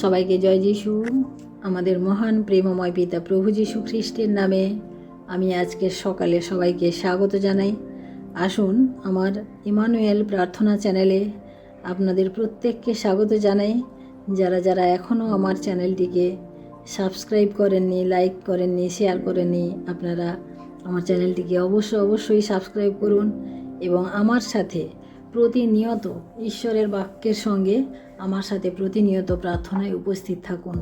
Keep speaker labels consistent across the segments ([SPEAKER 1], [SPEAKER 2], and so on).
[SPEAKER 1] সবাইকে জয় যিশু। আমাদের মহান প্রেমময় পিতা প্রভু যিশু খ্রিস্টের নামে আমি আজকে সকালে সবাইকে স্বাগত জানাই। আসুন আমার ইমানুয়েল প্রার্থনা চ্যানেলে আপনাদের প্রত্যেককে স্বাগত জানাই। যারা যারা এখনও আমার চ্যানেলটিকে সাবস্ক্রাইব করেননি, লাইক করেননি, শেয়ার করেননি, আপনারা আমার চ্যানেলটিকে অবশ্যই অবশ্যই সাবস্ক্রাইব করুন এবং আমার সাথে প্রতিনিয়ত ঈশ্বরের বাক্যের সঙ্গে আমার সাথে প্রতিনিয়ত প্রার্থনায় উপস্থিত থাকুন।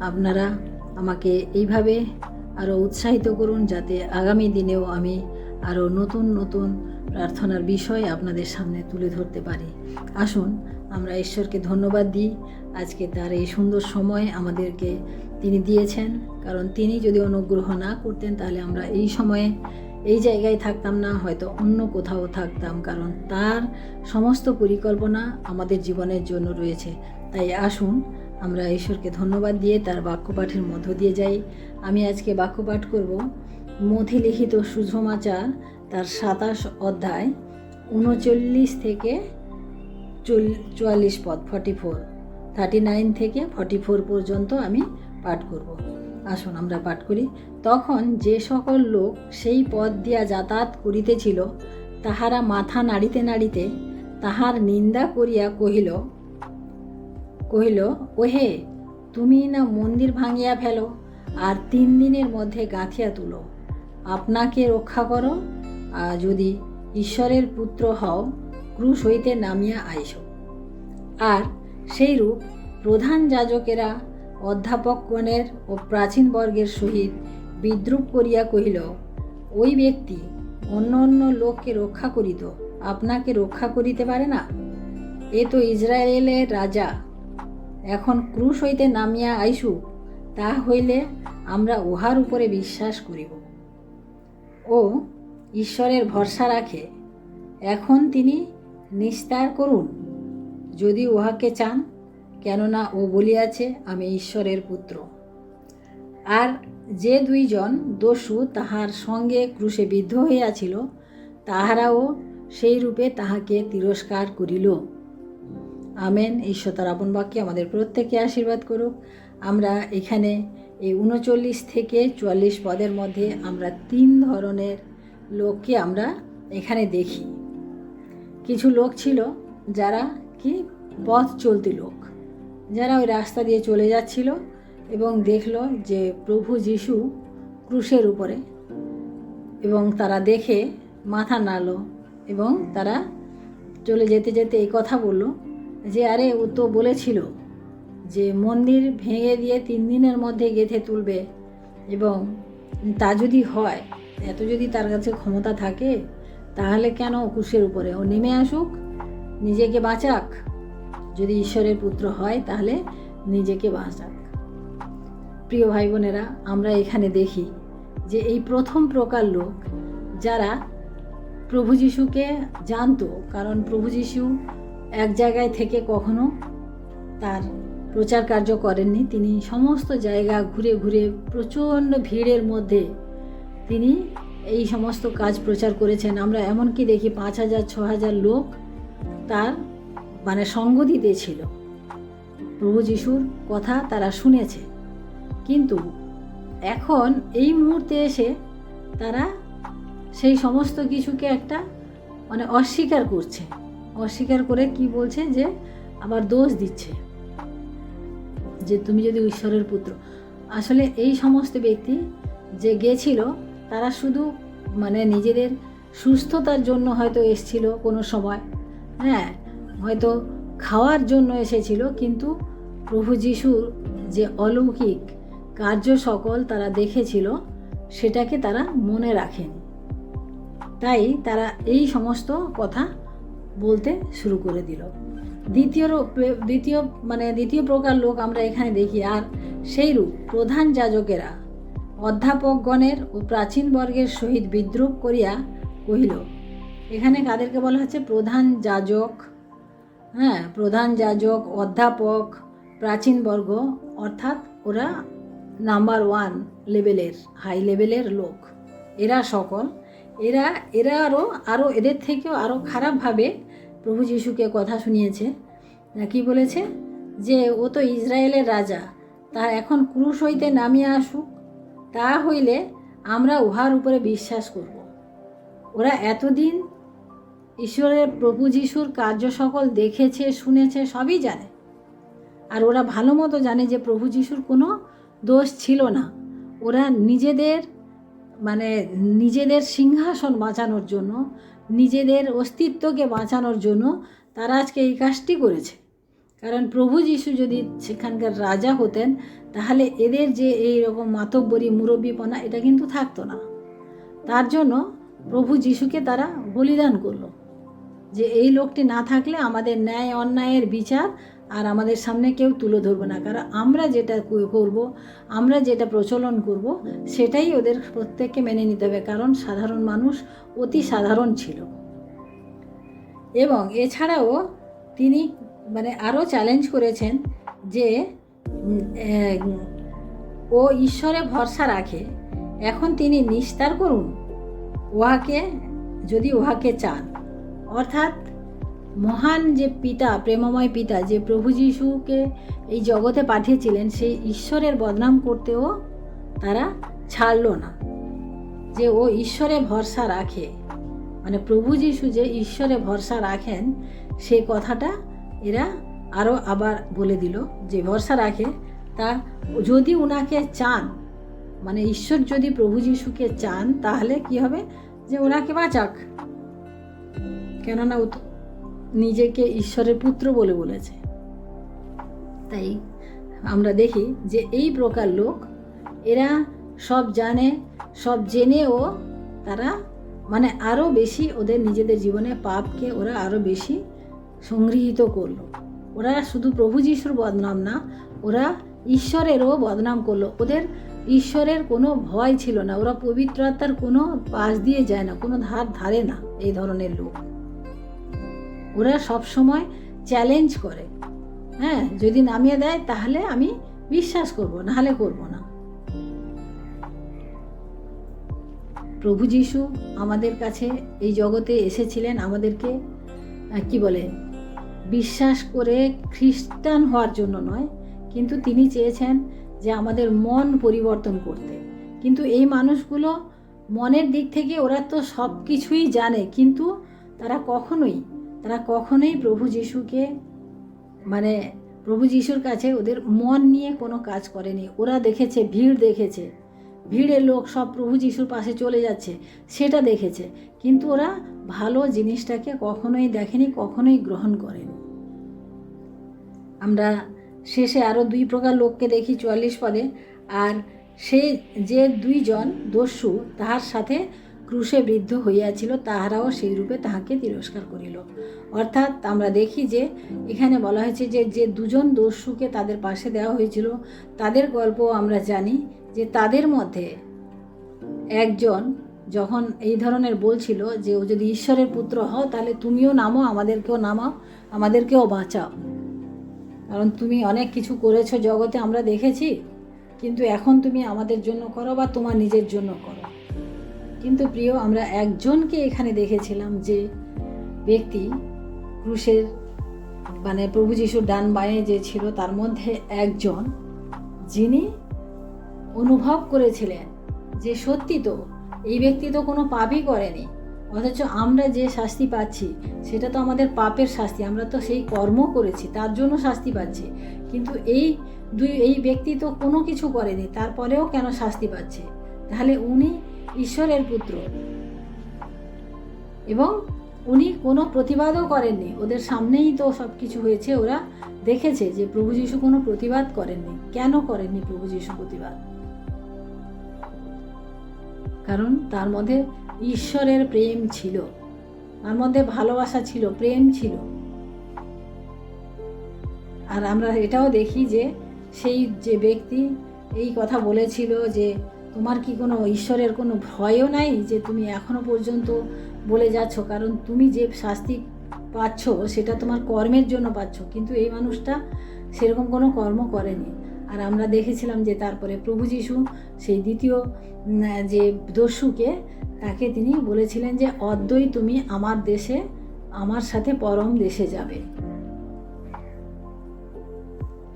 [SPEAKER 1] আপনারা আমাকে এইভাবে আরও উৎসাহিত করুন যাতে আগামী দিনেও আমি আরও নতুন নতুন প্রার্থনার বিষয় আপনাদের সামনে তুলে ধরতে পারি। আসুন, আমরা ঈশ্বরকে ধন্যবাদ দিই। আজকে তার এই সুন্দর সময় আমাদেরকে তিনি দিয়েছেন। কারণ তিনি যদি অনুগ্রহ না করতেন, তাহলে আমরা এই সময়ে এই জায়গায় থাকতাম না, হয়তো অন্য কোথাও থাকতাম, কারণ তার সমস্ত পরিকল্পনা আমাদের জীবনের জন্য রয়েছে। তাই আসুন, আমরা ঈশ্বরকে ধন্যবাদ দিয়ে তার বাক্যপাঠের মধ্য দিয়ে যাই। আমি আজকে বাক্যপাঠ করব মথি লিখিত সুষমাচার, তার সাতাশ অধ্যায়, উনচল্লিশ থেকে চুয়াল্লিশ পদ ফর্টি ফোর থার্টি নাইন থেকে ফর্টি ফোর পর্যন্ত আমি পাঠ করব। আসুন, আমরা পাঠ করি। তখন যে সকল লোক সেই পথ দিয়া যাতায়াত করিতেছিল, তাহারা মাথা নাড়িতে নাড়িতে তাহার নিন্দা করিয়া কহিল কহিল, ওহে, তুমি না মন্দির ভাঙিয়া ফেলো, আর তিন দিনের মধ্যে গাঁথিয়া তুলো। আপনাকে রক্ষা করো, আর যদি ঈশ্বরের পুত্র হও, ক্রুশ হইতে নামিয়া আইস। আর সেইরূপ প্রধান যাজকেরা, অধ্যাপকগণের ও প্রাচীন বর্গের সহিত বিদ্রুপ করিয়া কহিল, ওই ব্যক্তি অন্য অন্য লোককে রক্ষা করিত, আপনাকে রক্ষা করিতে পারে না? এ তো ইসরায়েলের রাজা। এখন ক্রুশ হইতে নামিয়া আইসু, তা হইলে আমরা উহার উপরে বিশ্বাস করিব। ও, ঈশ্বরের ভরসা রাখে। এখন তিনি নিস্তার করুন, যদি উহাকে চান, কেননা ও বলিয়াছে, আমি ঈশ্বরের পুত্র। আর যে দুইজন দস্যু তাহার সঙ্গে ক্রুশে বিদ্ধ হইয়াছিল, তাহারাও সেই রূপে তাহাকে তিরস্কার করিল। আমেন। ঈশ্বর তার আপন বাক্যে আমাদের প্রত্যেককে আশীর্বাদ করুক। আমরা এখানে এই উনচল্লিশ থেকে চুয়াল্লিশ পদের মধ্যে আমরা তিন ধরনের লোককে আমরা এখানে দেখি। কিছু লোক ছিল যারা কি পথ চলতি লোক। যারা ওই রাস্তা দিয়ে চলে যাচ্ছিল এবং দেখল যে প্রভু যিশু ক্রুশের উপরে এবং তারা দেখে মাথা নাড়লো এবং তারা চলে যেতে যেতে এই কথা বলল যে, আরে, ও তো বলেছিল যে, মন্দির ভেঙে দিয়ে তিন দিনের মধ্যে গেঁথে তুলবে এবং তা যদি হয়, এত যদি তার কাছে ক্ষমতা থাকে, তাহলে কেন কুশের উপরে? ও নেমে আসুক, নিজেকে বাঁচাক। যদি ঈশ্বরের পুত্র হয়, তাহলে নিজেকে বাঁচাক। প্রিয় ভাই বোনেরা আমরা এখানে দেখি যে এই প্রথম প্রকার লোক যারা প্রভু যিশুকে জানতো, কারণ প্রভু যিশু এক জায়গায় থেকে কখনো তার প্রচার কার্য করেননি। তিনি সমস্ত জায়গা ঘুরে ঘুরে প্রচণ্ড ভিড়ের মধ্যে তিনি এই সমস্ত কাজ প্রচার করেছেন। আমরা এমনকি দেখি পাঁচ হাজার, ছ হাজার লোক তার মানে সঙ্গ দিতেছিল প্রভু যিশুর কথা তারা শুনেছে। কিন্তু এখন এই মুহূর্তে এসে তারা সেই সমস্ত কিছুকে একটা মানে অস্বীকার করছে। অস্বীকার করে কি বলছে যে আবার দোষ দিচ্ছে। যে তুমি যদি ঈশ্বরের পুত্র। আসলে এই সমস্ত ব্যক্তি যে গেছিল, তারা শুধু মানে নিজেদের সুস্থতার জন্য হয়তো এসছিল কোনো সময়। হ্যাঁ হয়তো খাওয়ার জন্য এসেছিল, কিন্তু প্রভু যিশুর যে অলৌকিক কার্য সকল তারা দেখেছিল, সেটাকে তারা মনে রাখেন। তাই তারা এই সমস্ত কথা বলতে শুরু করে দিল। দ্বিতীয় দ্বিতীয় মানে দ্বিতীয় প্রকার লোক আমরা এখানে দেখি, আর সেইরূপ প্রধান যাজকেরা অধ্যাপকগণের ও প্রাচীন বর্গের সহিত বিদ্রুপ করিয়া কহিল, এখানে কাদেরকে বলা হচ্ছে প্রধান যাজক? হ্যাঁ প্রধান যাজক, অধ্যাপক, প্রাচীন বর্গ, অর্থাৎ ওরা নাম্বার ওয়ান লেভেলের, হাই লেভেলের লোক। এরা সকল, এরা এরা আরও আরও এদের থেকেও আরও খারাপভাবে প্রভু যিশুকে কথা শুনিয়েছে। কি বলেছে? যে ও তো ইসরায়েলের রাজা তার এখন ক্রুশ হইতে নামিয়ে আসুক, তা হইলে আমরা উহার উপরে বিশ্বাস করব। ওরা এতদিন ঈশ্বরের প্রভু যিশুর কার্য সকল দেখেছে, শুনেছে, সবই জানে। আর ওরা ভালো মতো জানে যে প্রভু যিশুর কোনো দোষ ছিল না। ওরা নিজেদের মানে নিজেদের সিংহাসন বাঁচানোর জন্য, নিজেদের অস্তিত্বকে বাঁচানোর জন্য তারা আজকে এই কাজটি করেছে। কারণ প্রভু যিশু যদি সেখানকার রাজা হতেন, তাহলে এদের যে এই রকম মাতব্বরী, মুরব্বীপনা, এটা কিন্তু থাকতো না। তার জন্য প্রভু যিশুকে তারা বলিদান করল যে, এই লোকটি না থাকলে আমাদের ন্যায় অন্যায়ের বিচার আর আমাদের সামনে কেউ তুলে ধরবে না। কারণ আমরা যেটা করব, আমরা যেটা প্রচলন করব, সেটাই ওদের প্রত্যেককে মেনে নিতে হবে। কারণ সাধারণ মানুষ অতি সাধারণ ছিল। এবং এছাড়াও তিনি মানে আরও চ্যালেঞ্জ করেছেন যে ও ঈশ্বরে ভরসা রাখে, এখন তিনি নিস্তার করুন। উহাকে, যদি উহাকে চান। অর্থাৎ মহান যে পিতা, প্রেমময় পিতা যে প্রভু যিশুকে এই জগতে পাঠিয়েছিলেন, সেই ঈশ্বরের বদনাম করতেও তারা ছাড়লো না। যে ও ঈশ্বরে ভরসা রাখে মানে প্রভু যিশু যে ঈশ্বরে ভরসা রাখেন, সেই কথাটা এরা আরও আবার বলে দিল যে ভরসা রাখে। তা যদি ওনাকে চান মানে ঈশ্বর যদি প্রভু যিশুকে চান, তাহলে কি হবে? যে ওনাকে বাঁচাক। কেননা নিজেকে ঈশ্বরের পুত্র বলে বলেছে। তাই আমরা দেখি যে এই প্রকার লোক, এরা সব জানে, সব জেনেও তারা মানে আরও বেশি ওদের নিজেদের জীবনে পাপকে ওরা আরও বেশি সংগৃহীত করল। ওরা শুধু প্রভু যিশুর বদনাম না, ওরা ঈশ্বরেরও বদনাম করল। ওদের ঈশ্বরের কোনো ভয় ছিল না, ওরা পবিত্র আত্মার কোনো পাশ দিয়ে যায় না, কোনো ধার ধারে না এই ধরনের লোক। ওরা সব সময় চ্যালেঞ্জ করে। হ্যাঁ যদি নামিয়ে দেয় তাহলে আমি বিশ্বাস করব, নাহলে করব না। প্রভু যিশু আমাদের কাছে এই জগতে এসেছিলেন, আমাদেরকে কি বলে, বিশ্বাস করে খ্রিস্টান হওয়ার জন্য নয়, কিন্তু তিনি চেয়েছেন যে আমাদের মন পরিবর্তন করতে। কিন্তু এই মানুষগুলো মনের দিক থেকে ওরা তো সব কিছুই জানে, কিন্তু তারা কখনোই তারা কখনোই প্রভু যিশুকে মানে প্রভু যিশুর কাছে ওদের মন নিয়ে কোনো কাজ করেনি। ওরা দেখেছে, ভিড় দেখেছে। ভিড়ের লোক সব প্রভু যিশুর পাশে চলে যাচ্ছে, সেটা দেখেছে। কিন্তু ওরা ভালো জিনিসটাকে কখনোই দেখেনি, কখনোই গ্রহণ করেনি। আমরা শেষে আরও দুই প্রকার লোককে দেখি চুয়াল্লিশ পদে। আর সে যে দুইজন দস্যু, তাহার সাথে ক্রুশে বৃদ্ধ হইয়াছিল, তাহারাও সেই রূপে তাহাকে তিরস্কার করিল। অর্থাৎ আমরা দেখি যে, এখানে বলা হয়েছে যে যে দুজন দস্যুকে তাদের পাশে দেওয়া হয়েছিল, তাদের গল্প আমরা জানি যে তাদের মধ্যে একজন যখন এই ধরনের বলছিল যে, ও যদি ঈশ্বরের পুত্র হও, তাহলে তুমিও নামো, আমাদেরকেও নামাও, আমাদেরকেও বাঁচাও। কারণ তুমি অনেক কিছু করেছ জগতে, আমরা দেখেছি, কিন্তু এখন তুমি আমাদের জন্য করো বা তোমার নিজের জন্য করো। কিন্তু প্রিয়, আমরা একজনকে এখানে দেখেছিলাম যে ব্যক্তি ক্রুশের মানে প্রভু যিশুর ডান বায়ে যে ছিল, তার মধ্যে একজন যিনি অনুভব করেছিলেন যে সত্যি তো, এই ব্যক্তি তো কোনো পাপই করেনি। অথচ আমরা যে শাস্তি পাচ্ছি, সেটা তো আমাদের পাপের শাস্তি, আমরা তো সেই কর্ম করেছি, তার জন্য শাস্তি পাচ্ছি। কিন্তু এই দুই, এই ব্যক্তি তো কোনো কিছু করেনি, তারপরেও কেন শাস্তি পাচ্ছে? তাহলে উনি ঈশ্বরের পুত্র। এবং উনি কোনো প্রতিবাদও করেননি। ওদের সামনেই তো সব কিছু হয়েছে। ওরা দেখেছে যে প্রভু যিশু কোনো প্রতিবাদ করেননি। কেন করেননি প্রভু যিশু প্রতিবাদ? কারণ তার মধ্যে ঈশ্বরের প্রেম ছিল। তার মধ্যে ভালোবাসা ছিল, প্রেম ছিল। আর আমরা এটাও দেখি যে সেই যে ব্যক্তি এই কথা বলেছিল যে তোমার কি কোনো ঈশ্বরের কোনো ভয়ও নাই যে তুমি এখনও পর্যন্ত বলে যাচ্ছ? কারণ তুমি যে শাস্তি পাচ্ছ, সেটা তোমার কর্মের জন্য পাচ্ছ। কিন্তু এই মানুষটা সেরকম কোনো কর্ম করেনি। আর আমরা দেখেছিলাম যে তারপরে প্রভু যিশু, সেই দ্বিতীয় যে দস্যুকে, তাকে তিনি বলেছিলেন যে, অদ্বৈ তুমি আমার দেশে, আমার সাথে পরম দেশে যাবে।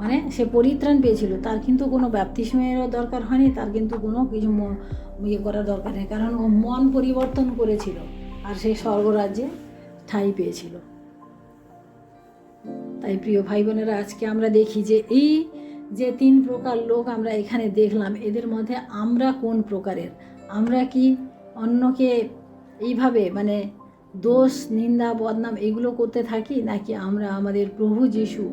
[SPEAKER 1] মানে সে পরিত্রাণ পেয়েছিল। তার কিন্তু কোনো ব্যাপ্তিসময়েরও দরকার হয়নি, তার কিন্তু কোনো কিছু ইয়ে করার দরকার নেই, কারণ ও মন পরিবর্তন করেছিল আর সে স্বর্গরাজ্যে ঠাঁই পেয়েছিল। তাই প্রিয় ভাই বোনেরা আজকে আমরা দেখি যে এই যে তিন প্রকার লোক আমরা এখানে দেখলাম, এদের মধ্যে আমরা কোন প্রকারের? আমরা কি অন্যকে এইভাবে মানে দোষ, নিন্দা, বদনাম এগুলো করতে থাকি, নাকি আমরা আমাদের প্রভু যিশু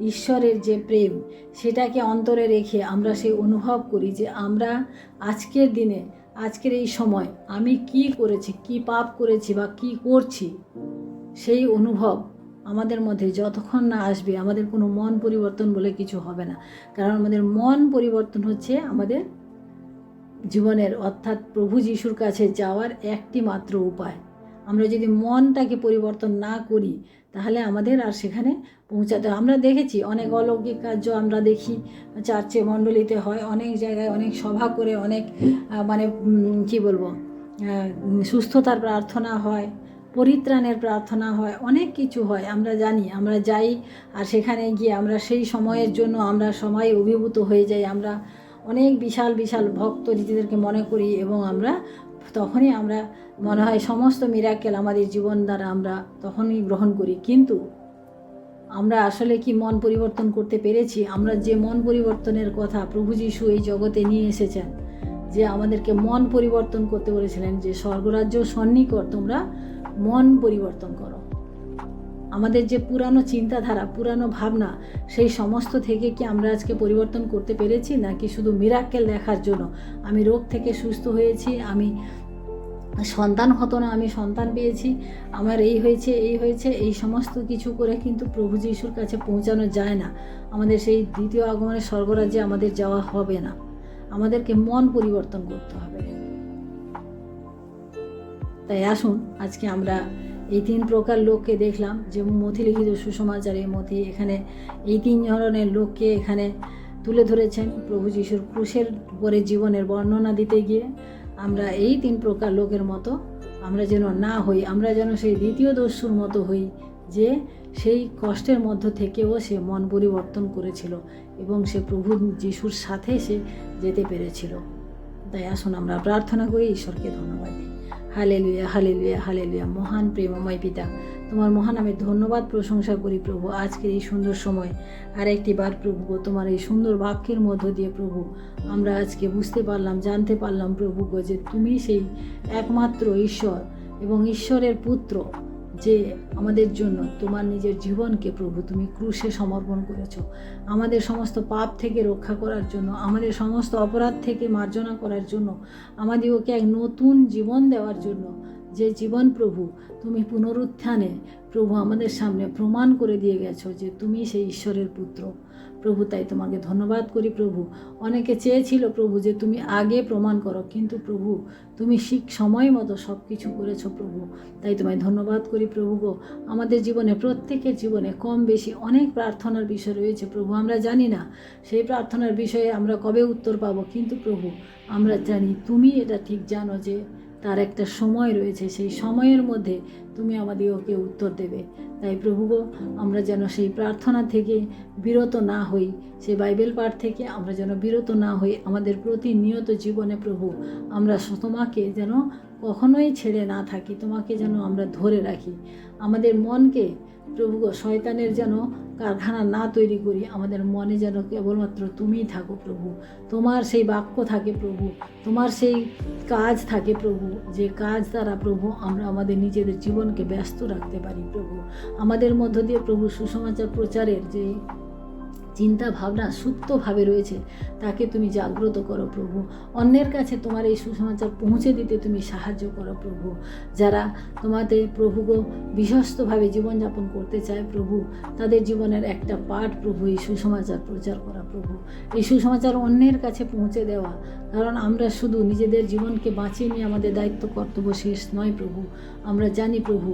[SPEAKER 1] ঈশ্বরের যে প্রেম, সেটাকে অন্তরে রেখে আমরা সেই অনুভব করি যে আমরা আজকের দিনে, আজকের এই সময় আমি কি করেছি, কি পাপ করেছি বা কি করছি, সেই অনুভব আমাদের মধ্যে যতক্ষণ না আসবে আমাদের কোনো মন পরিবর্তন বলে কিছু হবে না। কারণ আমাদের মন পরিবর্তন হচ্ছে আমাদের জীবনের, অর্থাৎ প্রভু যিশুর কাছে যাওয়ার একটি মাত্র উপায়। আমরা যদি মনটাকে পরিবর্তন না করি তাহলে আমাদের আর সেখানে পৌঁছাতে আমরা দেখেছি অনেক অলৌকিক কার্য আমরা দেখি। চার্চে মণ্ডলীতে হয়, অনেক জায়গায় অনেক সভা করে অনেক মানে কি বলব সুস্থতার প্রার্থনা হয়, পরিত্রাণের প্রার্থনা হয়, অনেক কিছু হয়, আমরা জানি। আমরা যাই আর সেখানে গিয়ে আমরা সেই সময়ের জন্য আমরা সময় অভিভূত হয়ে যাই। আমরা অনেক বিশাল বিশাল ভক্ত নিজেদেরকে মনে করি এবং আমরা তখনই আমরা মনে হয় সমস্ত মিরাকেল আমাদের জীবন দ্বারা আমরা তখনই গ্রহণ করি। কিন্তু আমরা আসলে কি মন পরিবর্তন করতে পেরেছি? আমরা যে মন পরিবর্তনের কথা প্রভু যিশু এই জগতে নিয়ে এসেছেন, যে আমাদেরকে মন পরিবর্তন করতে বলেছিলেন, যে স্বর্গরাজ্য সন্নিকর তোমরা মন পরিবর্তন করো। আমাদের যে পুরানো চিন্তাধারা, পুরানো ভাবনা, সেই সমস্ত থেকে কি আমরা আজকে পরিবর্তন করতে পেরেছি, নাকি শুধু মিরাক্কেল দেখার জন্য? আমি রোগ থেকে সুস্থ হয়েছি, আমি সন্তান হতো না, আমি সন্তান পেয়েছি, আমার এই হয়েছে এই হয়েছে, এই সমস্ত কিছু করে কিন্তু প্রভু যিশুর কাছে পৌঁছানো যায় না। আমাদের সেই দ্বিতীয় আগমনের স্বর্গরাজ্যে আমাদের যাওয়া হবে না। আমাদেরকে মন পরিবর্তন করতে হবে। তাই আসুন, আজকে আমরা এই তিন প্রকার লোককে দেখলাম, যে মথি লিখিত সুসমাচারে মথি এখানে এই তিন ধরনের লোককে এখানে তুলে ধরেছেন প্রভু যিশুর ক্রুশের উপরে জীবনের বর্ণনা দিতে গিয়ে। আমরা এই তিন প্রকার লোকের মতো আমরা যেন না হই, আমরা যেন সেই দ্বিতীয় দস্যুর মতো হই, যে সেই কষ্টের মধ্য থেকেও সে মন পরিবর্তন করেছিল এবং সে প্রভু যিশুর সাথে সে যেতে পেরেছিল। তাই আসুন আমরা প্রার্থনা করি, ঈশ্বরকে ধন্যবাদ। দিই হালে লুয়া হালে লুয়া হালে লুয়া মহান প্রেমময় পিতা, তোমার মহান আমি ধন্যবাদ প্রশংসা করি প্রভু আজকের এই সুন্দর সময়। আর একটি বার প্রভু, তোমার এই সুন্দর বাক্যের মধ্য দিয়ে প্রভু, আমরা আজকে বুঝতে পারলাম, জানতে পারলাম প্রভু গো যে তুমি সেই একমাত্র ঈশ্বর এবং ঈশ্বরের পুত্র। যে আমাদের জন্য তোমার নিজের জীবনকে প্রভু তুমি ক্রুশে সমর্পণ করেছ। আমাদের সমস্ত পাপ থেকে রক্ষা করার জন্য, আমাদের সমস্ত অপরাধ থেকে মার্জনা করার জন্য আমাদেরকে এক নতুন জীবন দেওয়ার জন্য, যে জীবন প্রভু তুমি পুনরুত্থানে, প্রভু আমাদের সামনে প্রমাণ করে দিয়ে গেছো যে তুমি সেই ঈশ্বরের পুত্র। প্রভু, তাই তোমাকে ধন্যবাদ করি প্রভু। অনেকে চেয়েছিল প্রভু যে তুমি আগে প্রমাণ করো, কিন্তু প্রভু, তুমি শিখ সময় মতো সব কিছু করেছ প্রভু। তাই তোমায় ধন্যবাদ করি প্রভু গো। আমাদের জীবনে, প্রত্যেকের জীবনে কম বেশি অনেক প্রার্থনার বিষয় রয়েছে প্রভু, আমরা জানি না। সেই প্রার্থনার বিষয়ে আমরা কবে উত্তর পাবো? কিন্তু প্রভু, আমরা জানি তুমি এটা ঠিক জানো যে তার একটা সময় রয়েছে, সেই সময়ের মধ্যে তুমি আমাদেরকে উত্তর দেবে। তাই প্রভু গো, আমরা যেন সেই প্রার্থনা থেকে বিরত না হই সেই বাইবেল পাঠ থেকে আমরা যেন বিরত না হই আমাদের প্রতিনিয়ত জীবনে প্রভু, আমরা তোমাকে যেন কখনোই ছেড়ে না থাকি, তোমাকে যেন আমরা ধরে রাখি। আমাদের মনকে প্রভু শয়তানের যেন কারখানা না তৈরি করি, আমাদের মনে যেন কেবলমাত্র তুমিই থাকো প্রভু। তোমার সেই বাক্য থাকে প্রভু, তোমার সেই কাজ থাকে প্রভু, যে কাজ দ্বারা প্রভু আমরা আমাদের নিজেদের জীবনকে ব্যস্ত রাখতে পারি প্রভু। আমাদের মধ্য দিয়ে প্রভু সুসমাচার প্রচারের যে চিন্তা ভাবনা সুপ্তভাবে রয়েছে, তাকে তুমি জাগ্রত করো প্রভু। অন্যের কাছে তোমার এই সুসমাচার পৌঁছে দিতে তুমি সাহায্য করো প্রভু। যারা তোমাদের প্রভুকে বিশ্বস্তভাবে জীবনযাপন করতে চায় প্রভু, তাদের জীবনের একটা পাঠ প্রভু এই সুসমাচার প্রচার করা প্রভু। এই সুসমাচার অন্যের কাছে পৌঁছে দেওয়া, কারণ আমরা শুধু নিজেদের জীবনকে বাঁচিয়ে নিয়ে আমাদের দায়িত্ব, কর্তব্য শেষ নয় প্রভু। আমরা জানি প্রভু